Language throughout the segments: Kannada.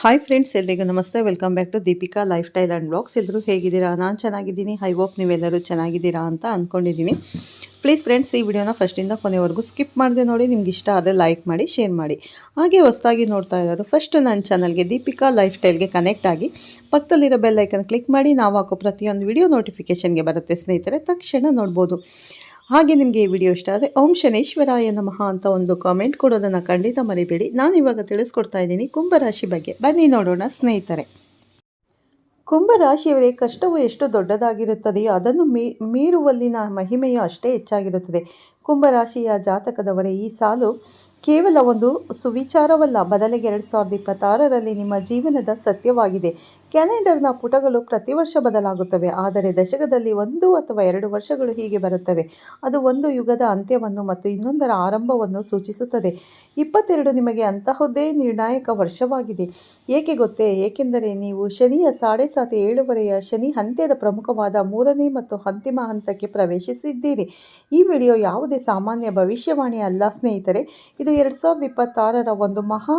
ಹಾಯ್ ಫ್ರೆಂಡ್ಸ್ ಎಲ್ರಿಗೂ ನಮಸ್ತೆ. Welcome back to Deepika lifestyle and blogs ಎಲ್ಲರೂ ಹೇಗಿದ್ದೀರಾ? ನಾನು ಚೆನ್ನಾಗಿದ್ದೀನಿ. ಐ ಹೋಪ್ ನೀವೆಲ್ಲರೂ ಚೆನ್ನಾಗಿದ್ದೀರಾ ಅಂತ ಅಂದ್ಕೊಂಡಿದ್ದೀನಿ ಪ್ಲೀಸ್ ಫ್ರೆಂಡ್ಸ್ ಈ ವಿಡಿಯೋನ ಫಸ್ಟಿಂದ ಕೊನೆವರೆಗೂ ಸ್ಕಿಪ್ ಮಾಡಿದೆ ನೋಡಿ, ನಿಮ್ಗೆ ಇಷ್ಟ ಆದರೆ ಲೈಕ್ ಮಾಡಿ ಶೇರ್ ಮಾಡಿ. ಹಾಗೆ ಹೊಸದಾಗಿ ನೋಡ್ತಾ ಇರೋರು ಫಸ್ಟ್ ನನ್ನ ಚಾನಲ್ಗೆ ದೀಪಿಕಾ ಲೈಫ್ ಸ್ಟೈಲ್ಗೆ ಕನೆಕ್ಟ್ ಆಗಿ ಪಕ್ಕದಲ್ಲಿರೋ ಬೆಲ್ಲೈಕನ್ ಕ್ಲಿಕ್ ಮಾಡಿ, ನಾವು ಹಾಕೋ ಪ್ರತಿಯೊಂದು ವಿಡಿಯೋ ನೋಟಿಫಿಕೇಷನ್ಗೆ ಬರುತ್ತೆ. ಸ್ನೇಹಿತರೆ, ತಕ್ಷಣ ನೋಡ್ಬೋದು. ಹಾಗೆ ನಿಮಗೆ ಈ ವಿಡಿಯೋ ಇಷ್ಟ ಆದರೆ ಓಂ ಶನೇಶ್ವರಾಯ ನಮಃ ಅಂತ ಒಂದು ಕಾಮೆಂಟ್ ಕೊಡೋದನ್ನು ಖಂಡಿತ ಮರಿಬೇಡಿ. ನಾನು ಇವಾಗ ತಿಳಿಸ್ಕೊಡ್ತಾ ಇದ್ದೀನಿ ಕುಂಭರಾಶಿ ಬಗ್ಗೆ. ಬನ್ನಿ ನೋಡೋಣ ಸ್ನೇಹಿತರೆ. ಕುಂಭರಾಶಿಯವರೇ, ಕಷ್ಟವು ಎಷ್ಟು ದೊಡ್ಡದಾಗಿರುತ್ತದೆಯೋ ಅದನ್ನು ಮೀರುವಲ್ಲಿನ ಮಹಿಮೆಯು ಅಷ್ಟೇ ಹೆಚ್ಚಾಗಿರುತ್ತದೆ. ಕುಂಭರಾಶಿಯ ಜಾತಕದವರೇ, ಈ ಸಾಲು ಕೇವಲ ಒಂದು ಸುವಿಚಾರವಲ್ಲ. ಬದಲಿಗೆ ಎರಡು ಸಾವಿರದ ಇಪ್ಪತ್ತಾರರಲ್ಲಿ ನಿಮ್ಮ ಜೀವನದ ಸತ್ಯವಾಗಿದೆ. ಕ್ಯಾಲೆಂಡರ್ನ ಪುಟಗಳು ಪ್ರತಿ ವರ್ಷ ಬದಲಾಗುತ್ತವೆ, ಆದರೆ ದಶಕದಲ್ಲಿ ಒಂದು ಅಥವಾ ಎರಡು ವರ್ಷಗಳು ಹೀಗೆ ಬರುತ್ತವೆ. ಅದು ಒಂದು ಯುಗದ ಅಂತ್ಯವನ್ನು ಮತ್ತು ಇನ್ನೊಂದರ ಆರಂಭವನ್ನು ಸೂಚಿಸುತ್ತದೆ. ಇಪ್ಪತ್ತೆರಡು ನಿಮಗೆ ಅಂತಹದ್ದೇ ನಿರ್ಣಾಯಕ ವರ್ಷವಾಗಿದೆ. ಏಕೆ ಗೊತ್ತೇ? ಏಕೆಂದರೆ ನೀವು ಶನಿಯ ಸಾಡೆ ಸಾತಿ ಏಳುವರೆಯ ಶನಿ ಅಂತ್ಯದ ಪ್ರಮುಖವಾದ ಮೂರನೇ ಮತ್ತು ಅಂತಿಮ ಹಂತಕ್ಕೆ ಪ್ರವೇಶಿಸಿದ್ದೀರಿ. ಈ ವಿಡಿಯೋ ಯಾವುದೇ ಸಾಮಾನ್ಯ ಭವಿಷ್ಯವಾಣಿ ಅಲ್ಲ, ಸ್ನೇಹಿತರೆ. ಇದು ಎರಡು ಸಾವಿರದ ಇಪ್ಪತ್ತಾರರ ಒಂದು ಮಹಾ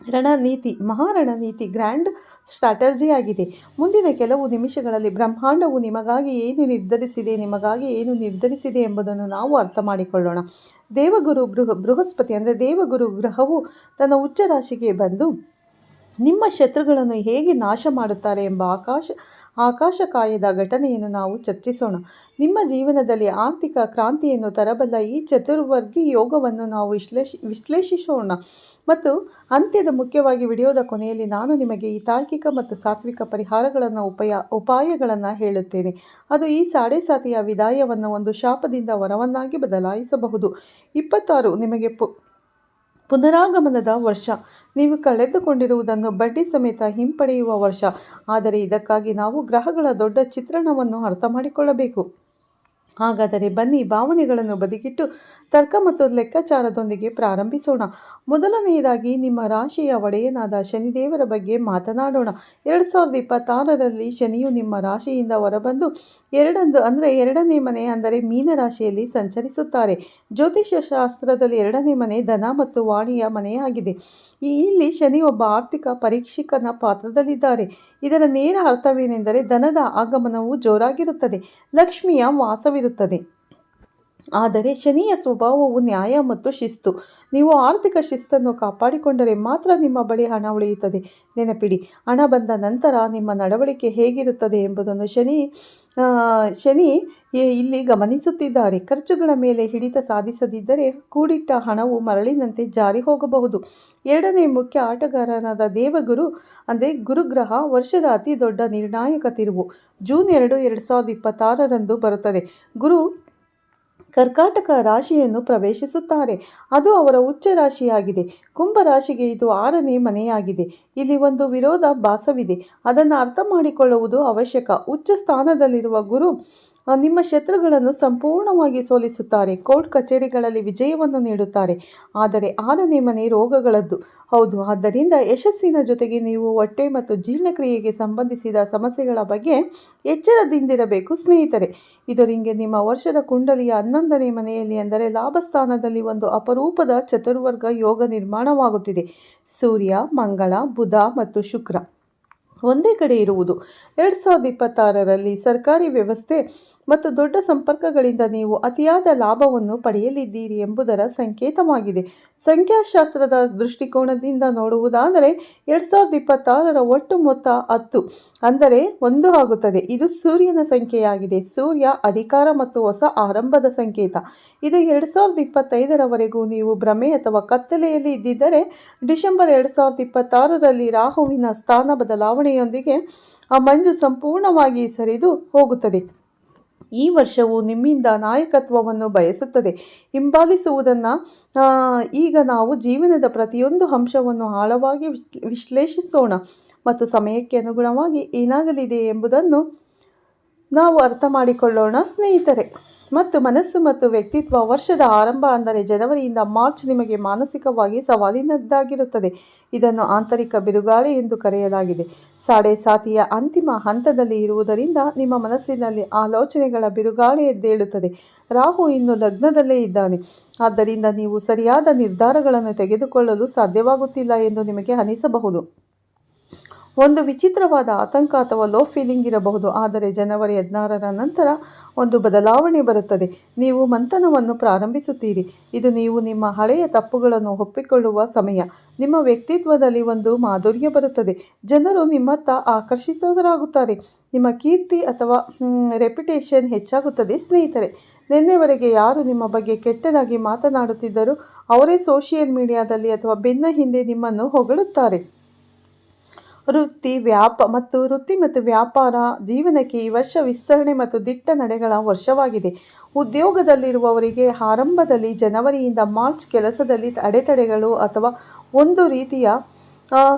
ರಣನೀತಿ, ಮಹಾರಣನೀತಿ ಗ್ರ್ಯಾಂಡ್ ಸ್ಟ್ರಾಟರ್ಜಿ ಆಗಿದೆ. ಮುಂದಿನ ಕೆಲವು ನಿಮಿಷಗಳಲ್ಲಿ ಬ್ರಹ್ಮಾಂಡವು ನಿಮಗಾಗಿ ಏನು ನಿರ್ಧರಿಸಿದೆ, ನಿಮಗಾಗಿ ಏನು ನಿರ್ಧರಿಸಿದೆ ಎಂಬುದನ್ನು ನಾವು ಅರ್ಥ ಮಾಡಿಕೊಳ್ಳೋಣ. ದೇವಗುರು ಬೃಹ, ಬೃಹಸ್ಪತಿ ಅಂದರೆ ದೇವಗುರು ಗ್ರಹವು ತನ್ನ ಉಚ್ಚ ರಾಶಿಗೆ ಬಂದು ನಿಮ್ಮ ಶತ್ರುಗಳನ್ನು ಹೇಗೆ ನಾಶ ಮಾಡುತ್ತಾರೆ ಎಂಬ ಆಕಾಶ, ಆಕಾಶಕಾಯದ ಘಟನೆಯನ್ನು ನಾವು ಚರ್ಚಿಸೋಣ. ನಿಮ್ಮ ಜೀವನದಲ್ಲಿ ಆರ್ಥಿಕ ಕ್ರಾಂತಿಯನ್ನು ತರಬಲ್ಲ ಈ ಚತುರ್ವರ್ಗಿ ಯೋಗವನ್ನು ನಾವು ವಿಶ್ಲೇಷ, ವಿಶ್ಲೇಷಿಸೋಣ. ಮತ್ತು ಅಂತ್ಯದ ಮುಖ್ಯವಾಗಿ ವಿಡಿಯೋದ ಕೊನೆಯಲ್ಲಿ ನಾನು ನಿಮಗೆ ಈ ತಾರ್ಕಿಕ ಮತ್ತು ಸಾತ್ವಿಕ ಪರಿಹಾರಗಳನ್ನು ಉಪಾಯ, ಉಪಾಯಗಳನ್ನು ಹೇಳುತ್ತೇನೆ. ಅದು ಈ ಸಾಡೆ ಸಾತಿಯ ವಿದಾಯವನ್ನು ಒಂದು ಶಾಪದಿಂದ ವರವನ್ನಾಗಿ ಬದಲಾಯಿಸಬಹುದು. ಇಪ್ಪತ್ತಾರು, ನಿಮಗೆ ಪು ಪುನರಾಗಮನದ ವರ್ಷ. ನೀವು ಕಳೆದುಕೊಂಡಿರುವುದನ್ನು ಬಡ್ಡಿ ಸಮೇತ ಹಿಂಪಡೆಯುವ ವರ್ಷ. ಆದರೆ ಇದಕ್ಕಾಗಿ ನಾವು ಗ್ರಹಗಳ ದೊಡ್ಡ ಚಿತ್ರಣವನ್ನು ಅರ್ಥ ಮಾಡಿಕೊಳ್ಳಬೇಕು. ಹಾಗಾದರೆ ಬನ್ನಿ ಭಾವನೆಗಳನ್ನು ಬದಿಗಿಟ್ಟು ತರ್ಕ ಮತ್ತು ಲೆಕ್ಕಾಚಾರದೊಂದಿಗೆ ಪ್ರಾರಂಭಿಸೋಣ. ಮೊದಲನೆಯದಾಗಿ ನಿಮ್ಮ ರಾಶಿಯ ಒಡೆಯನಾದ ಶನಿದೇವರ ಬಗ್ಗೆ ಮಾತನಾಡೋಣ. ಎರಡು ಸಾವಿರದ ಇಪ್ಪತ್ತಾರರಲ್ಲಿ ಶನಿಯು ನಿಮ್ಮ ರಾಶಿಯಿಂದ ಹೊರಬಂದು ಎರಡಂದು ಅಂದರೆ ಎರಡನೇ ಮನೆ ಅಂದರೆ ಮೀನರಾಶಿಯಲ್ಲಿ ಸಂಚರಿಸುತ್ತಾರೆ. ಜ್ಯೋತಿಷ್ಯ ಶಾಸ್ತ್ರದಲ್ಲಿ ಎರಡನೇ ಮನೆ ಧನ ಮತ್ತು ವಾಣಿಯ ಮನೆಯಾಗಿದೆ. ಇಲ್ಲಿ ಶನಿ ಒಬ್ಬ ಆರ್ಥಿಕ ಪರೀಕ್ಷಿಕನ ಪಾತ್ರದಲ್ಲಿದ್ದಾರೆ. ಇದರ ನೇರ ಅರ್ಥವೇನೆಂದರೆ ಧನದ ಆಗಮನವು ಜೋರಾಗಿರುತ್ತದೆ, ಲಕ್ಷ್ಮಿಯ ವಾಸವಿರುತ್ತದೆ. ಆದರೆ ಶನಿಯ ಸ್ವಭಾವವು ನ್ಯಾಯ ಮತ್ತು ಶಿಸ್ತು. ನೀವು ಆರ್ಥಿಕ ಶಿಸ್ತನ್ನು ಕಾಪಾಡಿಕೊಂಡರೆ ಮಾತ್ರ ನಿಮ್ಮ ಬಳಿ ಹಣ ಉಳಿಯುತ್ತದೆ. ನೆನಪಿಡಿ, ಹಣ ಬಂದ ನಂತರ ನಿಮ್ಮ ನಡವಳಿಕೆ ಹೇಗಿರುತ್ತದೆ ಎಂಬುದನ್ನು ಶನಿ ಶನಿ ಇಲ್ಲಿ ಗಮನಿಸುತ್ತಿದ್ದಾರೆ, ಖರ್ಚುಗಳ ಮೇಲೆ ಹಿಡಿತ ಸಾಧಿಸದಿದ್ದರೆ ಕೂಡಿಟ್ಟ ಹಣವು ಮರಳಿನಂತೆ ಜಾರಿ ಹೋಗಬಹುದು. ಎರಡನೇ ಮುಖ್ಯ ಆಟಗಾರನಾದ ದೇವಗುರು, ಅಂದರೆ ಗುರುಗ್ರಹ, ವರ್ಷದ ಅತಿ ದೊಡ್ಡ ನಿರ್ಣಾಯಕ ತಿರುವು, ಜೂನ್ ಎರಡು ಎರಡು ಸಾವಿರದ ಇಪ್ಪತ್ತಾರರಂದು ಬರುತ್ತದೆ. ಗುರು ಕರ್ಕಾಟಕ ರಾಶಿಯನ್ನು ಪ್ರವೇಶಿಸುತ್ತಾರೆ. ಅದು ಅವರ ಉಚ್ಚ ರಾಶಿಯಾಗಿದೆ. ಕುಂಭ ರಾಶಿಗೆ ಇದು ಆರನೇ ಮನೆಯಾಗಿದೆ. ಇಲ್ಲಿ ಒಂದು ವಿರೋಧ ಭಾಸವಿದೆ. ಅದನ್ನು ಅರ್ಥ ಮಾಡಿಕೊಳ್ಳುವುದು ಅವಶ್ಯಕ. ಉಚ್ಚ ಸ್ಥಾನದಲ್ಲಿರುವ ಗುರು ನಿಮ್ಮ ಶತ್ರುಗಳನ್ನು ಸಂಪೂರ್ಣವಾಗಿ ಸೋಲಿಸುತ್ತಾರೆ. ಕೋರ್ಟ್ ಕಚೇರಿಗಳಲ್ಲಿ ವಿಜಯವನ್ನು ನೀಡುತ್ತಾರೆ. ಆದರೆ ಆರನೇ ಮನೆ ರೋಗಗಳದ್ದು. ಹೌದು, ಆದ್ದರಿಂದ ಯಶಸ್ಸಿನ ಜೊತೆಗೆ ನೀವು ಹೊಟ್ಟೆ ಮತ್ತು ಜೀರ್ಣಕ್ರಿಯೆಗೆ ಸಂಬಂಧಿಸಿದ ಸಮಸ್ಯೆಗಳ ಬಗ್ಗೆ ಎಚ್ಚರದಿಂದಿರಬೇಕು, ಸ್ನೇಹಿತರೆ. ಇದರಿಂಗೆ ನಿಮ್ಮ ವರ್ಷದ ಕುಂಡಲಿಯ ಹನ್ನೊಂದನೇ ಮನೆಯಲ್ಲಿ ಅಂದರೆ ಲಾಭಸ್ಥಾನದಲ್ಲಿ ಒಂದು ಅಪರೂಪದ ಚತುರ್ವರ್ಗ ಯೋಗ ನಿರ್ಮಾಣವಾಗುತ್ತಿದೆ. ಸೂರ್ಯ, ಮಂಗಳ, ಬುಧ ಮತ್ತು ಶುಕ್ರ. ಒಂದೇ ಕಡೆ ಇರುವುದು. ಎರಡು ಸಾವಿರದ ಇಪ್ಪತ್ತಾರರಲ್ಲಿ ಸರ್ಕಾರಿ ವ್ಯವಸ್ಥೆ ಮತ್ತು ದೊಡ್ಡ ಸಂಪರ್ಕಗಳಿಂದ ನೀವು ಅತಿಯಾದ ಲಾಭವನ್ನು ಪಡೆಯಲಿದ್ದೀರಿ ಎಂಬುದರ ಸಂಕೇತವಾಗಿದೆ. ಸಂಖ್ಯಾಶಾಸ್ತ್ರದ ದೃಷ್ಟಿಕೋನದಿಂದ ನೋಡುವುದಾದರೆ ಎರಡು ಸಾವಿರದ ಇಪ್ಪತ್ತಾರರ ಒಟ್ಟು ಮೊತ್ತ ಹತ್ತು, ಅಂದರೆ ಒಂದು ಆಗುತ್ತದೆ. ಇದು ಸೂರ್ಯನ ಸಂಖ್ಯೆಯಾಗಿದೆ. ಸೂರ್ಯ ಅಧಿಕಾರ ಮತ್ತು ಹೊಸ ಆರಂಭದ ಸಂಕೇತ. ಇದು ಎರಡು ಸಾವಿರದ ಇಪ್ಪತ್ತೈದರವರೆಗೂ ನೀವು ಭ್ರಮೆ ಅಥವಾ ಕತ್ತಲೆಯಲ್ಲಿ ಇದ್ದಿದ್ದರೆ ಡಿಸೆಂಬರ್ ಎರಡು ಸಾವಿರದ ಇಪ್ಪತ್ತಾರರಲ್ಲಿ ರಾಹುವಿನ ಸ್ಥಾನ ಬದಲಾವಣೆಯೊಂದಿಗೆ ಆ ಮಂಜು ಸಂಪೂರ್ಣವಾಗಿ ಸರಿದು ಹೋಗುತ್ತದೆ. ಈ ವರ್ಷವು ನಿಮ್ಮಿಂದ ನಾಯಕತ್ವವನ್ನು ಬಯಸುತ್ತದೆ. ಹಿಂಬಾಲಿಸುವುದನ್ನು ಈಗ ನಾವು ಜೀವನದ ಪ್ರತಿಯೊಂದು ಅಂಶವನ್ನು ಆಳವಾಗಿ ವಿಶ್ಲೇಷಿಸೋಣ ಮತ್ತು ಸಮಯಕ್ಕೆ ಅನುಗುಣವಾಗಿ ಏನಾಗಲಿದೆ ಎಂಬುದನ್ನು ನಾವು ಅರ್ಥ ಮಾಡಿಕೊಳ್ಳೋಣ ಸ್ನೇಹಿತರೆ. ಮತ್ತು ಮನಸ್ಸು ಮತ್ತು ವ್ಯಕ್ತಿತ್ವ ವರ್ಷದ ಆರಂಭ ಅಂದರೆ ಜನವರಿಯಿಂದ ಮಾರ್ಚ್ ನಿಮಗೆ ಮಾನಸಿಕವಾಗಿ ಸವಾಲಿನದ್ದಾಗಿರುತ್ತದೆ. ಇದನ್ನು ಆಂತರಿಕ ಬಿರುಗಾಳಿ ಎಂದು ಕರೆಯಲಾಗಿದೆ. ಸಾಡೆ ಸಾತಿಯ ಅಂತಿಮ ಹಂತದಲ್ಲಿ ಇರುವುದರಿಂದ ನಿಮ್ಮ ಮನಸ್ಸಿನಲ್ಲಿ ಆಲೋಚನೆಗಳ ಬಿರುಗಾಳಿ ಎದ್ದೇಳುತ್ತದೆ. ರಾಹು ಇನ್ನು ಲಗ್ನದಲ್ಲೇ ಇದ್ದಾನೆ. ಆದ್ದರಿಂದ ನೀವು ಸರಿಯಾದ ನಿರ್ಧಾರಗಳನ್ನು ತೆಗೆದುಕೊಳ್ಳಲು ಸಾಧ್ಯವಾಗುತ್ತಿಲ್ಲ ಎಂದು ನಿಮಗೆ ಅನಿಸಬಹುದು. ಒಂದು ವಿಚಿತ್ರವಾದ ಆತಂಕ ಅಥವಾ ಲೋ ಫೀಲಿಂಗ್ ಇರಬಹುದು. ಆದರೆ ಜನವರಿ ಹದಿನಾರರ ನಂತರ ಒಂದು ಬದಲಾವಣೆ ಬರುತ್ತದೆ. ನೀವು ಮಂಥನವನ್ನು ಪ್ರಾರಂಭಿಸುತ್ತೀರಿ. ಇದು ನೀವು ನಿಮ್ಮ ಹಳೆಯ ತಪ್ಪುಗಳನ್ನು ಒಪ್ಪಿಕೊಳ್ಳುವ ಸಮಯ. ನಿಮ್ಮ ವ್ಯಕ್ತಿತ್ವದಲ್ಲಿ ಒಂದು ಮಾಧುರ್ಯ ಬರುತ್ತದೆ. ಜನರು ನಿಮ್ಮತ್ತ ಆಕರ್ಷಿತರಾಗುತ್ತಾರೆ. ನಿಮ್ಮ ಕೀರ್ತಿ ಅಥವಾ ರೆಪ್ಯುಟೇಷನ್ ಹೆಚ್ಚಾಗುತ್ತದೆ ಸ್ನೇಹಿತರೆ. ನಿನ್ನೆವರೆಗೆ ಯಾರು ನಿಮ್ಮ ಬಗ್ಗೆ ಕೆಟ್ಟದಾಗಿ ಮಾತನಾಡುತ್ತಿದ್ದರೂ ಅವರೇ ಸೋಷಿಯಲ್ ಮೀಡಿಯಾದಲ್ಲಿ ಅಥವಾ ಬೆನ್ನ ಹಿಂದೆ ನಿಮ್ಮನ್ನು ಹೊಗಳುತ್ತಾರೆ. ವೃತ್ತಿ, ವ್ಯಾಪ ಮತ್ತು ವೃತ್ತಿ ಮತ್ತು ವ್ಯಾಪಾರ ಜೀವನಕ್ಕೆ ಈ ವರ್ಷ ವಿಸ್ತರಣೆ ಮತ್ತು ದಿಟ್ಟ ನಡೆಗಳ ವರ್ಷವಾಗಿದೆ. ಉದ್ಯೋಗದಲ್ಲಿರುವವರಿಗೆ ಆರಂಭದಲ್ಲಿ ಜನವರಿಯಿಂದ ಮಾರ್ಚ್ ಕೆಲಸದಲ್ಲಿ ಅಡೆತಡೆಗಳು ಅಥವಾ ಒಂದು ರೀತಿಯ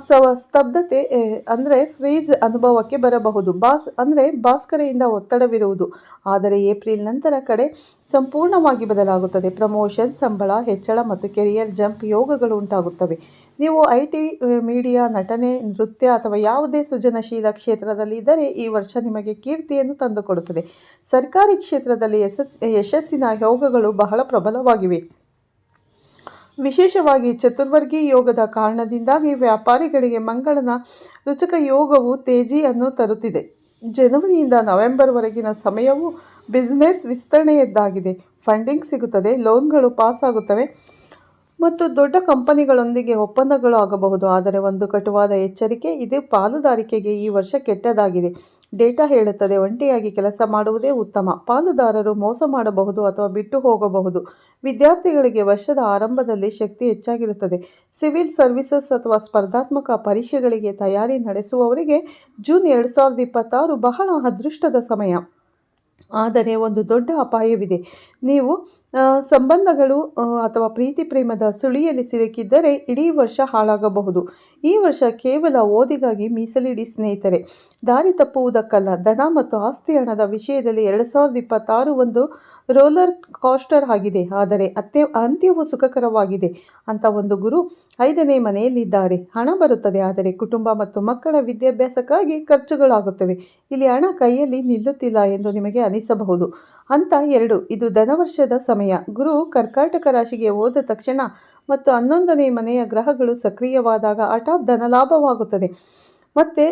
ಸವ, ಸ್ತಬ್ಧತೆ ಅಂದರೆ ಫ್ರೀಜ್ ಅನುಭವಕ್ಕೆ ಬರಬಹುದು. ಬಾಸ್, ಅಂದರೆ ಭಾಸ್ಕರೆಯಿಂದ ಒತ್ತಡವಿರುವುದು. ಆದರೆ ಏಪ್ರಿಲ್ ನಂತರ ಕಡೆ ಸಂಪೂರ್ಣವಾಗಿ ಬದಲಾಗುತ್ತದೆ. ಪ್ರಮೋಷನ್, ಸಂಬಳ, ಹೆಚ್ಚಳ ಮತ್ತು ಕೆರಿಯರ್ ಜಂಪ್ ಯೋಗಗಳು ಉಂಟಾಗುತ್ತವೆ. ನೀವು ಐ ಟಿ ಮೀಡಿಯಾ, ನಟನೆ, ನೃತ್ಯ ಅಥವಾ ಯಾವುದೇ ಸೃಜನಶೀಲ ಕ್ಷೇತ್ರದಲ್ಲಿ ಇದ್ದರೆ ಈ ವರ್ಷ ನಿಮಗೆ ಕೀರ್ತಿಯನ್ನು ತಂದುಕೊಡುತ್ತದೆ. ಸರ್ಕಾರಿ ಕ್ಷೇತ್ರದಲ್ಲಿ ಯಶಸ್, ಯಶಸ್ಸಿನ ಯೋಗಗಳು ಬಹಳ ಪ್ರಬಲವಾಗಿವೆ. ವಿಶೇಷವಾಗಿ ಚತುರ್ವರ್ಗಿ ಯೋಗದ ಕಾರಣದಿಂದಾಗಿ ವ್ಯಾಪಾರಿಗಳಿಗೆ ಮಂಗಳನ ರುಚಕ ಯೋಗವು ತೇಜಿಯನ್ನು ತರುತ್ತಿದೆ. ಜನವರಿಯಿಂದ ನವೆಂಬರ್ವರೆಗಿನ ಸಮಯವು ಬಿಸ್ನೆಸ್ ವಿಸ್ತರಣೆಯದ್ದಾಗಿದೆ. ಫಂಡಿಂಗ್ ಸಿಗುತ್ತದೆ, ಲೋನ್ಗಳು ಪಾಸ್ ಆಗುತ್ತವೆ ಮತ್ತು ದೊಡ್ಡ ಕಂಪನಿಗಳೊಂದಿಗೆ ಒಪ್ಪಂದಗಳು ಆಗಬಹುದು. ಆದರೆ ಒಂದು ಕಟುವಾದ ಎಚ್ಚರಿಕೆ, ಇದು ಪಾಲುದಾರಿಕೆಗೆ ಈ ವರ್ಷ ಕೆಟ್ಟದಾಗಿದೆ. ಡೇಟಾ ಹೇಳುತ್ತದೆ. ಒಂಟಿಯಾಗಿ ಕೆಲಸ ಮಾಡುವುದೇ ಉತ್ತಮ. ಪಾಲುದಾರರು ಮೋಸ ಮಾಡಬಹುದು ಅಥವಾ ಬಿಟ್ಟು ಹೋಗಬಹುದು. ವಿದ್ಯಾರ್ಥಿಗಳಿಗೆ ವರ್ಷದ ಆರಂಭದಲ್ಲಿ ಶಕ್ತಿ ಹೆಚ್ಚಾಗಿರುತ್ತದೆ. ಸಿವಿಲ್ ಸರ್ವಿಸಸ್ ಅಥವಾ ಸ್ಪರ್ಧಾತ್ಮಕ ಪರೀಕ್ಷೆಗಳಿಗೆ ತಯಾರಿ ನಡೆಸುವವರಿಗೆ ಜೂನ್ ಎರಡು ಸಾವಿರದ ಇಪ್ಪತ್ತಾರು ಬಹಳ ಅದೃಷ್ಟದ ಸಮಯ. ಆದರೆ ಒಂದು ದೊಡ್ಡ ಅಪಾಯವಿದೆ. ನೀವು ಸಂಬಂಧಗಳು ಅಥವಾ ಪ್ರೀತಿ ಪ್ರೇಮದ ಸುಳಿಯಲ್ಲಿ ಸಿಲುಕಿದ್ದರೆ ಇಡೀ ವರ್ಷ ಹಾಳಾಗಬಹುದು. ಈ ವರ್ಷ ಕೇವಲ ಓದಿಗಾಗಿ ಮೀಸಲಿಡಿ ಸ್ನೇಹಿತರೆ. ದಾರಿ ತಪ್ಪುವುದಕ್ಕಲ್ಲ, ಧನ ಮತ್ತು ಆಸ್ತಿ ಹಣದ ವಿಷಯದಲ್ಲಿ ಎರಡು ಸಾವಿರದ ಇಪ್ಪತ್ತಾರು ಒಂದು ರೋಲರ್ ಕಾಸ್ಟರ್ ಆಗಿದೆ, ಆದರೆ ಅತ್ಯ ಅಂತ್ಯವು ಸುಖಕರವಾಗಿದೆ ಅಂತ ಒಂದು ಗುರು ಐದನೇ ಮನೆಯಲ್ಲಿದ್ದಾರೆ. ಹಣ ಬರುತ್ತದೆ, ಆದರೆ ಕುಟುಂಬ ಮತ್ತು ಮಕ್ಕಳ ವಿದ್ಯಾಭ್ಯಾಸಕ್ಕಾಗಿ ಖರ್ಚುಗಳಾಗುತ್ತವೆ. ಇಲ್ಲಿ ಹಣ ಕೈಯಲ್ಲಿ ನಿಲ್ಲುತ್ತಿಲ್ಲ ಎಂದು ನಿಮಗೆ ಅನಿಸಬಹುದು ಅಂತ ಎರಡು. ಇದು ಧನವರ್ಷದ ಸಮಯ. ಗುರು ಕರ್ಕಾಟಕ ರಾಶಿಗೆ ಹೋದ ತಕ್ಷಣ ಮತ್ತು ಹನ್ನೊಂದನೇ ಮನೆಯ ಗ್ರಹಗಳು ಸಕ್ರಿಯವಾದಾಗ ಹಠಾತ್ ಧನಲಾಭವಾಗುತ್ತದೆ. ಮತ್ತು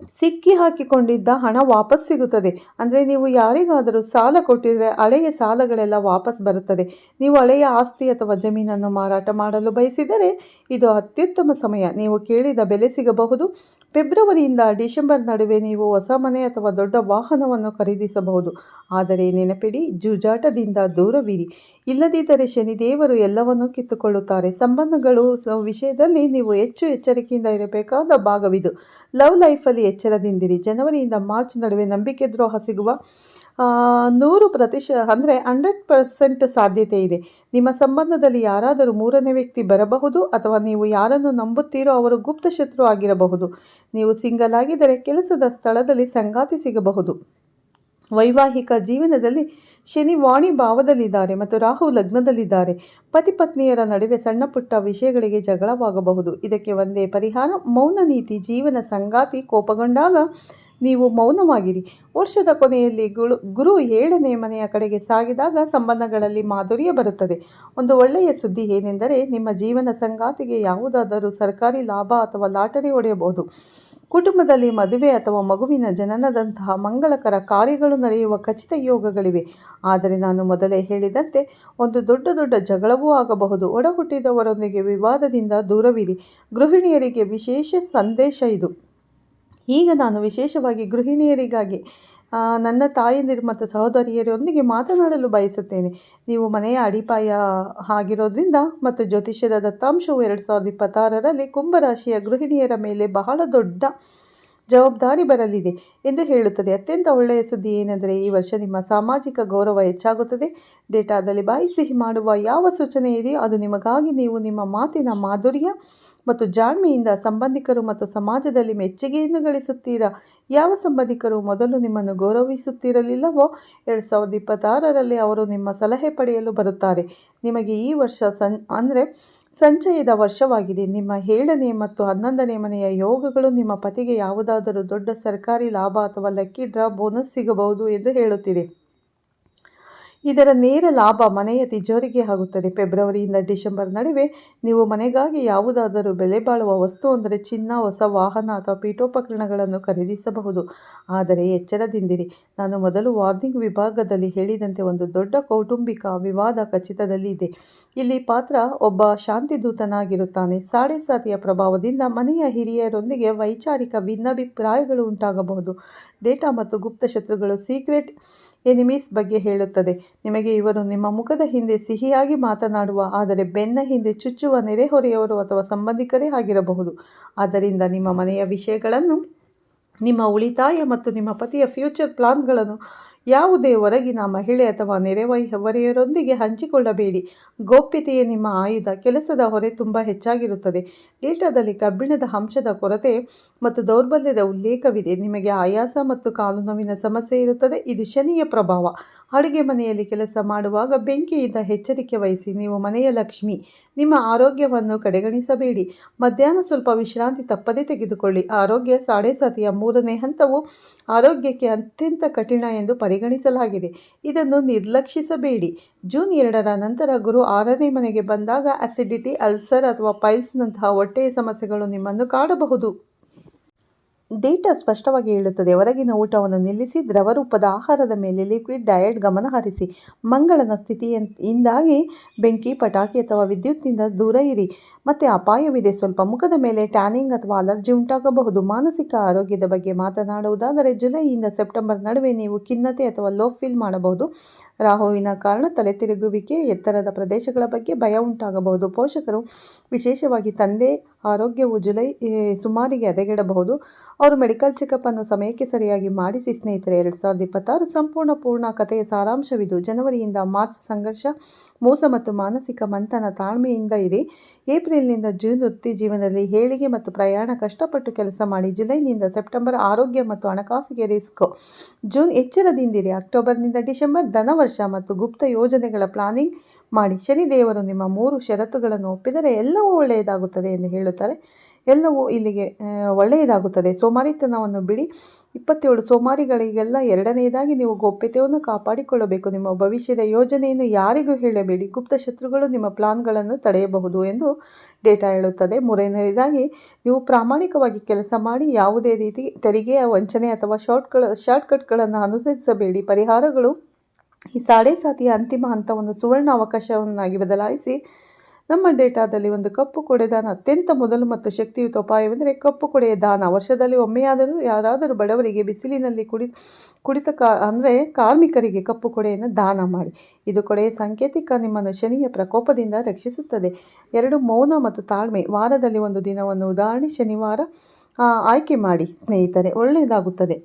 ಸಿಕ್ಕಿ ಹಾಕಿಕೊಂಡಿದ್ದ ಹಣ ವಾಪಸ್ ಸಿಗುತ್ತದೆ. ಅಂದರೆ ನೀವು ಯಾರಿಗಾದರೂ ಸಾಲ ಕೊಟ್ಟಿದರೆ ಹಳೆಯ ಸಾಲಗಳೆಲ್ಲ ವಾಪಸ್ ಬರುತ್ತದೆ. ನೀವು ಹಳೆಯ ಆಸ್ತಿ ಅಥವಾ ಜಮೀನನ್ನು ಮಾರಾಟ ಮಾಡಲು ಬಯಸಿದರೆ ಇದು ಅತ್ಯುತ್ತಮ ಸಮಯ. ನೀವು ಕೇಳಿದ ಬೆಲೆ ಸಿಗಬಹುದು. ಫೆಬ್ರವರಿಯಿಂದ ಡಿಸೆಂಬರ್ ನಡುವೆ ನೀವು ಹೊಸ ಮನೆ ಅಥವಾ ದೊಡ್ಡ ವಾಹನವನ್ನು ಖರೀದಿಸಬಹುದು. ಆದರೆ ನೆನಪಿಡಿ, ಜೂಜಾಟದಿಂದ ದೂರವಿರಿ. ಇಲ್ಲದಿದ್ದರೆ ಶನಿದೇವರು ಎಲ್ಲವನ್ನೂ ಕಿತ್ತುಕೊಳ್ಳುತ್ತಾರೆ. ಸಂಬಂಧಗಳು ವಿಷಯದಲ್ಲಿ ನೀವು ಹೆಚ್ಚು ಎಚ್ಚರಿಕೆಯಿಂದ ಇರಬೇಕಾದ ಭಾಗವಿದು. ಲವ್ ಲೈಫಲ್ಲಿ ಎಚ್ಚರದಿಂದಿರಿ. ಜನವರಿಯಿಂದ ಮಾರ್ಚ್ ನಡುವೆ ನಂಬಿಕೆ ದ್ರೋಹ ಸಿಗುವ ನೂರು ಪ್ರತಿಶ, ಅಂದರೆ ಹಂಡ್ರೆಡ್ ಪರ್ಸೆಂಟ್ ಸಾಧ್ಯತೆ ಇದೆ. ನಿಮ್ಮ ಸಂಬಂಧದಲ್ಲಿ ಯಾರಾದರೂ ಮೂರನೇ ವ್ಯಕ್ತಿ ಬರಬಹುದು ಅಥವಾ ನೀವು ಯಾರನ್ನು ನಂಬುತ್ತೀರೋ ಅವರು ಗುಪ್ತ ಶತ್ರು ಆಗಿರಬಹುದು. ನೀವು ಸಿಂಗಲ್ ಆಗಿದ್ದರೆ ಕೆಲಸದ ಸ್ಥಳದಲ್ಲಿ ಸಂಗಾತಿ ಸಿಗಬಹುದು. ವೈವಾಹಿಕ ಜೀವನದಲ್ಲಿ ಶನಿ ವಾಣಿ ಭಾವದಲ್ಲಿದ್ದಾರೆ ಮತ್ತು ರಾಹು ಲಗ್ನದಲ್ಲಿದ್ದಾರೆ. ಪತಿ ಪತ್ನಿಯರ ನಡುವೆ ಸಣ್ಣ ಪುಟ್ಟ ವಿಷಯಗಳಿಗೆ ಜಗಳವಾಗಬಹುದು. ಇದಕ್ಕೆ ಒಂದೇ ಪರಿಹಾರ ಮೌನ ನೀತಿ. ಜೀವನ ಸಂಗಾತಿ ಕೋಪಗೊಂಡಾಗ ನೀವು ಮೌನವಾಗಿರಿ. ವರ್ಷದ ಕೊನೆಯಲ್ಲಿ ಗುರು ಗುರು ಏಳನೇ ಮನೆಯ ಕಡೆಗೆ ಸಾಗಿದಾಗ ಸಂಬಂಧಗಳಲ್ಲಿ ಮಾಧುರ್ಯ ಬರುತ್ತದೆ. ಒಂದು ಒಳ್ಳೆಯ ಸುದ್ದಿ ಏನೆಂದರೆ, ನಿಮ್ಮ ಜೀವನ ಸಂಗಾತಿಗೆ ಯಾವುದಾದರೂ ಸರ್ಕಾರಿ ಲಾಭ ಅಥವಾ ಲಾಟರಿ ಹೊಡೆಯಬಹುದು. ಕುಟುಂಬದಲ್ಲಿ ಮದುವೆ ಅಥವಾ ಮಗುವಿನ ಜನನದಂತಹ ಮಂಗಳಕರ ಕಾರ್ಯಗಳು ನಡೆಯುವ ಖಚಿತ ಯೋಗಗಳಿವೆ. ಆದರೆ ನಾನು ಮೊದಲೇ ಹೇಳಿದಂತೆ, ಒಂದು ದೊಡ್ಡ ದೊಡ್ಡ ಜಗಳವೂ ಆಗಬಹುದು. ಒಡಹುಟ್ಟಿದವರೊಂದಿಗೆ ವಿವಾದದಿಂದ ದೂರವಿರಿ. ಗೃಹಿಣಿಯರಿಗೆ ವಿಶೇಷ ಸಂದೇಶ ಇದು. ಈಗ ನಾನು ವಿಶೇಷವಾಗಿ ಗೃಹಿಣಿಯರಿಗಾಗಿ ನನ್ನ ತಾಯಂದಿರು ಮತ್ತು ಸಹೋದರಿಯರೊಂದಿಗೆ ಮಾತನಾಡಲು ಬಯಸುತ್ತೇನೆ. ನೀವು ಮನೆಯ ಅಡಿಪಾಯ ಆಗಿರೋದ್ರಿಂದ ಮತ್ತು ಜ್ಯೋತಿಷ್ಯದ ದತ್ತಾಂಶವು ಎರಡು ಸಾವಿರದ ಇಪ್ಪತ್ತಾರರಲ್ಲಿ ಕುಂಭರಾಶಿಯ ಗೃಹಿಣಿಯರ ಮೇಲೆ ಬಹಳ ದೊಡ್ಡ ಜವಾಬ್ದಾರಿ ಬರಲಿದೆ ಎಂದು ಹೇಳುತ್ತದೆ. ಅತ್ಯಂತ ಒಳ್ಳೆಯ ಸುದ್ದಿ ಏನೆಂದರೆ, ಈ ವರ್ಷ ನಿಮ್ಮ ಸಾಮಾಜಿಕ ಗೌರವ ಹೆಚ್ಚಾಗುತ್ತದೆ. ಡೇಟಾದಲ್ಲಿ ಬಾಯಿ ಸಿಹಿ ಮಾಡುವ ಯಾವ ಸೂಚನೆ ಇದೆಯೋ ಅದು ನಿಮಗಾಗಿ ನೀವು ನಿಮ್ಮ ಮಾತಿನ ಮಾಧುರ್ಯ ಮತ್ತು ಜಾಣ್ಮೆಯಿಂದ ಸಂಬಂಧಿಕರು ಮತ್ತು ಸಮಾಜದಲ್ಲಿ ಮೆಚ್ಚುಗೆಯನ್ನು ಗಳಿಸುತ್ತೀರಾ? ಯಾವ ಸಂಬಂಧಿಕರು ಮೊದಲು ನಿಮ್ಮನ್ನು ಗೌರವಿಸುತ್ತಿರಲಿಲ್ಲವೋ? ಎರಡು ಸಾವಿರದ ಇಪ್ಪತ್ತಾರರಲ್ಲಿ ಅವರು ನಿಮ್ಮ ಸಲಹೆ ಪಡೆಯಲು ಬರುತ್ತಾರೆ. ನಿಮಗೆ ಈ ವರ್ಷ ಸಂ, ಅಂದರೆ ಸಂಚಯದ ವರ್ಷವಾಗಿದೆ. ನಿಮ್ಮ ಏಳನೇ ಮತ್ತು ಹನ್ನೊಂದನೇ ಮನೆಯ ಯೋಗಗಳು ನಿಮ್ಮ ಪತಿಗೆ ಯಾವುದಾದರೂ ದೊಡ್ಡ ಸರ್ಕಾರಿ ಲಾಭ ಅಥವಾ ಲಕ್ಕಿ ಡ್ರಾ ಬೋನಸ್ ಸಿಗಬಹುದು ಎಂದು ಹೇಳುತ್ತಿದೆ. ಇದರ ನೇರ ಲಾಭ ಮನೆಯ ತಿಜೋರಿಗೆ ಆಗುತ್ತದೆ. ಫೆಬ್ರವರಿಯಿಂದ ಡಿಸೆಂಬರ್ ನಡುವೆ ನೀವು ಮನೆಗಾಗಿ ಯಾವುದಾದರೂ ಬೆಲೆ ಬಾಳುವ ವಸ್ತು ಅಂದರೆ ಚಿನ್ನ, ಹೊಸ ವಾಹನ ಅಥವಾ ಪೀಠೋಪಕರಣಗಳನ್ನು ಖರೀದಿಸಬಹುದು. ಆದರೆ ಎಚ್ಚರದಿಂದಿರಿ. ನಾನು ಮೊದಲು ವಾರ್ನಿಂಗ್ ವಿಭಾಗದಲ್ಲಿ ಹೇಳಿದಂತೆ ಒಂದು ದೊಡ್ಡ ಕೌಟುಂಬಿಕ ವಿವಾದ ಖಚಿತದಲ್ಲಿ ಇದೆ. ಇಲ್ಲಿ ಪಾತ್ರ ಒಬ್ಬ ಶಾಂತಿದೂತನಾಗಿರುತ್ತಾನೆ. ಸಾಡೆ ಸಾತಿಯ ಪ್ರಭಾವದಿಂದ ಮನೆಯ ಹಿರಿಯರೊಂದಿಗೆ ವೈಚಾರಿಕ ಭಿನ್ನಾಭಿಪ್ರಾಯಗಳು ಉಂಟಾಗಬಹುದು. ಡೇಟಾ ಮತ್ತು ಗುಪ್ತ ಶತ್ರುಗಳು ಸೀಕ್ರೆಟ್ ಎನಿಮೀಸ್ ಬಗ್ಗೆ ಹೇಳುತ್ತದೆ. ನಿಮಗೆ ಇವರು ನಿಮ್ಮ ಮುಖದ ಹಿಂದೆ ಸಿಹಿಯಾಗಿ ಮಾತನಾಡುವ, ಆದರೆ ಬೆನ್ನ ಹಿಂದೆ ಚುಚ್ಚುವ ನೆರೆಹೊರೆಯವರು ಅಥವಾ ಸಂಬಂಧಿಕರೇ ಆಗಿರಬಹುದು. ಆದ್ದರಿಂದ ನಿಮ್ಮ ಮನೆಯ ವಿಷಯಗಳನ್ನು, ನಿಮ್ಮ ಉಳಿತಾಯ ಮತ್ತು ನಿಮ್ಮ ಪತಿಯ ಫ್ಯೂಚರ್ ಪ್ಲಾನ್ಗಳನ್ನು ಯಾವುದೇ ಹೊರಗಿನ ಮಹಿಳೆ ಅಥವಾ ನೆರೆಹೊರೆಯವರೊಂದಿಗೆ ಹಂಚಿಕೊಳ್ಳಬೇಡಿ. ಗೌಪ್ಯತೆಯೇ ನಿಮ್ಮ ಆಯುಧ. ಕೆಲಸದ ಹೊರೆ ತುಂಬ ಹೆಚ್ಚಾಗಿರುತ್ತದೆ. ಡೇಟಾದಲ್ಲಿ ಕಬ್ಬಿಣದ ಅಂಶದ ಕೊರತೆ ಮತ್ತು ದೌರ್ಬಲ್ಯದ ಉಲ್ಲೇಖವಿದೆ. ನಿಮಗೆ ಆಯಾಸ ಮತ್ತು ಕಾಲು ಸಮಸ್ಯೆ ಇರುತ್ತದೆ. ಇದು ಶನಿಯ ಪ್ರಭಾವ. ಅಡುಗೆ ಮನೆಯಲ್ಲಿ ಕೆಲಸ ಮಾಡುವಾಗ ಬೆಂಕಿಯಿಂದ ಎಚ್ಚರಿಕೆ ವಹಿಸಿ, ನೀವು ಮನೆಯ ಲಕ್ಷ್ಮಿ. ನಿಮ್ಮ ಆರೋಗ್ಯವನ್ನು ಕಡೆಗಣಿಸಬೇಡಿ. ಮಧ್ಯಾಹ್ನ ಸ್ವಲ್ಪ ವಿಶ್ರಾಂತಿ ತಪ್ಪದೇ ತೆಗೆದುಕೊಳ್ಳಿ. ಆರೋಗ್ಯ ಸಾಡೆ ಸತಿಯ ಮೂರನೇ ಹಂತವು ಆರೋಗ್ಯಕ್ಕೆ ಅತ್ಯಂತ ಕಠಿಣ ಎಂದು ಪರಿಗಣಿಸಲಾಗಿದೆ. ಇದನ್ನು ನಿರ್ಲಕ್ಷಿಸಬೇಡಿ. ಜೂನ್ ಎರಡರ ನಂತರ ಗುರು ಆರನೇ ಮನೆಗೆ ಬಂದಾಗ ಅಸಿಡಿಟಿ ಅಲ್ಸರ್ ಅಥವಾ ಪೈಲ್ಸ್ನಂತಹ ಹೊಟ್ಟೆಯ ಸಮಸ್ಯೆಗಳು ನಿಮ್ಮನ್ನು ಕಾಡಬಹುದು. ಡೇಟಾ ಸ್ಪಷ್ಟವಾಗಿ ಹೇಳುತ್ತದೆ. ಹೊರಗಿನ ಊಟವನ್ನು ನಿಲ್ಲಿಸಿ, ದ್ರವರೂಪದ ಆಹಾರದ ಮೇಲೆ ಲಿಕ್ವಿಡ್ ಡಯಟ್ ಗಮನ ಹರಿಸಿ. ಮಂಗಳನ ಸ್ಥಿತಿಯಿಂದಾಗಿ ಬೆಂಕಿ, ಪಟಾಕಿ ಅಥವಾ ವಿದ್ಯುತ್ತಿಂದ ದೂರ ಇರಿ. ಮತ್ತು ಅಪಾಯವಿದೆ. ಸ್ವಲ್ಪ ಮುಖದ ಮೇಲೆ ಟ್ಯಾನಿಂಗ್ ಅಥವಾ ಅಲರ್ಜಿ ಉಂಟಾಗಬಹುದು. ಮಾನಸಿಕ ಆರೋಗ್ಯದ ಬಗ್ಗೆ ಮಾತನಾಡುವುದಾದರೆ, ಜುಲೈಯಿಂದ ಸೆಪ್ಟೆಂಬರ್ ನಡುವೆ ನೀವು ಖಿನ್ನತೆ ಅಥವಾ ಲೋ ಫೀಲ್ ಮಾಡಬಹುದು. ರಾಹುವಿನ ಕಾರಣ ತಲೆ ತಿರುಗುವಿಕೆ ಎತ್ತರದ ಪ್ರದೇಶಗಳ ಬಗ್ಗೆ ಭಯ ಉಂಟಾಗಬಹುದು. ಪೋಷಕರು ವಿಶೇಷವಾಗಿ ತಂದೆ, ಆರೋಗ್ಯವು ಜುಲೈ ಸುಮಾರಿಗೆ ಹದಗೆಡಬಹುದು. ಅವರು ಮೆಡಿಕಲ್ ಚೆಕಪ್ ಅನ್ನು ಸಮಯಕ್ಕೆ ಸರಿಯಾಗಿ ಮಾಡಿಸಿ, ಸ್ನೇಹಿತರೆ, ಎರಡು ಸಾವಿರದ ಇಪ್ಪತ್ತಾರು ಸಂಪೂರ್ಣ ಪೂರ್ಣ ಕಥೆಯ ಸಾರಾಂಶವಿದು. ಜನವರಿಯಿಂದ ಮಾರ್ಚ್ ಸಂಘರ್ಷ, ಮೋಸ ಮತ್ತು ಮಾನಸಿಕ ಮಂಥನ ತಾಳ್ಮೆಯಿಂದ ಇರಿ ಏಪ್ರಿಲ್ನಿಂದ ಜೂನ್ ವೃತ್ತಿ ಜೀವನದಲ್ಲಿ ಹೇಳಿಗೆ ಮತ್ತು ಪ್ರಯಾಣ ಕಷ್ಟಪಟ್ಟು ಕೆಲಸ ಮಾಡಿ, ಜುಲೈನಿಂದ ಸೆಪ್ಟೆಂಬರ್ ಆರೋಗ್ಯ ಮತ್ತು ಹಣಕಾಸಿಗೆ ರಿಸ್ಕ್. ಜೂನ್ ಎಚ್ಚರದಿಂದಿದೆ. ಅಕ್ಟೋಬರ್ನಿಂದ ಡಿಸೆಂಬರ್ ಧನವರ್ಷ ಮತ್ತು ಗುಪ್ತ ಯೋಜನೆಗಳ ಪ್ಲಾನಿಂಗ್ ಮಾಡಿ. ಶನಿದೇವರು ನಿಮ್ಮ ಮೂರು ಷರತ್ತುಗಳನ್ನು ಒಪ್ಪಿದರೆ ಎಲ್ಲವೂ ಒಳ್ಳೆಯದಾಗುತ್ತದೆ ಎಂದು ಹೇಳುತ್ತಾರೆ. ಎಲ್ಲವೂ ಇಲ್ಲಿಗೆ ಒಳ್ಳೆಯದಾಗುತ್ತದೆ. ಸೋಮಾರಿತನವನ್ನು ಬಿಡಿ. ಇಪ್ಪತ್ತೇಳು, ಸೋಮಾರಿಗಳಿಗೆಲ್ಲ ಎರಡನೆಯದಾಗಿ ನೀವು ಗೌಪ್ಯತೆಯನ್ನು ಕಾಪಾಡಿಕೊಳ್ಳಬೇಕು. ನಿಮ್ಮ ಭವಿಷ್ಯದ ಯೋಜನೆಯನ್ನು ಯಾರಿಗೂ ಹೇಳಬೇಡಿ. ಗುಪ್ತ ಶತ್ರುಗಳು ನಿಮ್ಮ ಪ್ಲಾನ್ಗಳನ್ನು ತಡೆಯಬಹುದು ಎಂದು ಡೇಟಾ ಹೇಳುತ್ತದೆ. ಮೂರನೆಯದಾಗಿ, ನೀವು ಪ್ರಾಮಾಣಿಕವಾಗಿ ಕೆಲಸ ಮಾಡಿ ಯಾವುದೇ ರೀತಿ ತೆರಿಗೆಯ ವಂಚನೆ ಅಥವಾ ಶಾರ್ಟ್ಗಳ, ಶಾರ್ಟ್ಕಟ್ಗಳನ್ನು ಅನುಸರಿಸಬೇಡಿ. ಪರಿಹಾರಗಳು ಈ ಸಾಡೆ ಸಾತಿಯ ಅಂತಿಮ ಒಂದು ಸುವರ್ಣ ಅವಕಾಶವನ್ನಾಗಿ ಬದಲಾಯಿಸಿ ನಮ್ಮ ಡೇಟಾದಲ್ಲಿ ಒಂದು ಕಪ್ಪು ಕೊಡೆ ದಾನ, ಅತ್ಯಂತ ಮೊದಲು ಮತ್ತು ಶಕ್ತಿಯುತ ಉಪಾಯವೆಂದರೆ ಕಪ್ಪು ಕೊಡೆಯ ದಾನ. ವರ್ಷದಲ್ಲಿ ಒಮ್ಮೆಯಾದರೂ ಯಾರಾದರೂ ಬಡವರಿಗೆ ಬಿಸಿಲಿನಲ್ಲಿ ಕುಡಿ, ಕುಡಿತ ಕಾ, ಅಂದರೆ ಕಾರ್ಮಿಕರಿಗೆ ಕಪ್ಪು ಕೊಡೆಯನ್ನು ದಾನ ಮಾಡಿ. ಇದು ಕೊಡೆಯ ಸಾಂಕೇತಿಕ ನಿಮ್ಮನ್ನು ಶನಿಯ ಪ್ರಕೋಪದಿಂದ ರಕ್ಷಿಸುತ್ತದೆ. ಎರಡು ಮೌನ ಮತ್ತು ತಾಳ್ಮೆ. ವಾರದಲ್ಲಿ ಒಂದು ದಿನವನ್ನು ಉದಾಹರಣೆ ಶನಿವಾರ ಆಯ್ಕೆ ಮಾಡಿ ಸ್ನೇಹಿತರೆ. ಒಳ್ಳೆಯದಾಗುತ್ತದೆ.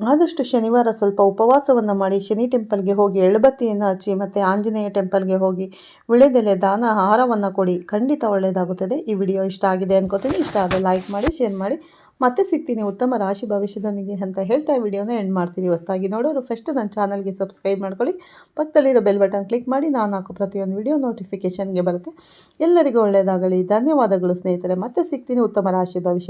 ಆದಷ್ಟು ಶನಿವಾರ ಸ್ವಲ್ಪ ಉಪವಾಸವನ್ನು ಮಾಡಿ ಶನಿ ಟೆಂಪಲ್ಗೆ ಹೋಗಿ ಎಳ್ಬತ್ತಿಯನ್ನು ಹಚ್ಚಿ ಮತ್ತು ಆಂಜನೇಯ ಟೆಂಪಲ್ಗೆ ಹೋಗಿ ವಿಳೆದೆಲೆ ದಾನ ಆಹಾರವನ್ನು ಕೊಡಿ. ಖಂಡಿತ ಒಳ್ಳೆಯದಾಗುತ್ತದೆ. ಈ ವಿಡಿಯೋ ಇಷ್ಟ ಆಗಿದೆ ಅನ್ಕೋತೀನಿ. ಇಷ್ಟ ಆದರೆ ಲೈಕ್ ಮಾಡಿ, ಶೇರ್ ಮಾಡಿ. ಮತ್ತೆ ಸಿಗ್ತೀನಿ ಉತ್ತಮ ರಾಶಿ ಭವಿಷ್ಯದೊಂದಿಗೆ ಅಂತ ಹೇಳ್ತಾ ವಿಡಿಯೋನ ಎಂಡ್ ಮಾಡ್ತೀನಿ. ಹೊಸದಾಗಿ ನೋಡೋರು ಫಸ್ಟ್ ನನ್ನ ಚಾನಲ್ಗೆ ಸಬ್ಸ್ಕ್ರೈಬ್ ಮಾಡ್ಕೊಳ್ಳಿ. ಪಕ್ಕದಲ್ಲಿರೋ ಬೆಲ್ ಬಟನ್ ಕ್ಲಿಕ್ ಮಾಡಿ ನಾನು ಹಾಕೋ ಪ್ರತಿಯೊಂದು ವಿಡಿಯೋ ನೋಟಿಫಿಕೇಷನ್ಗೆ ಬರುತ್ತೆ. ಎಲ್ಲರಿಗೂ ಒಳ್ಳೆಯದಾಗಲಿ. ಧನ್ಯವಾದಗಳು ಸ್ನೇಹಿತರೆ. ಮತ್ತೆ ಸಿಗ್ತೀನಿ ಉತ್ತಮ ರಾಶಿ ಭವಿಷ್ಯ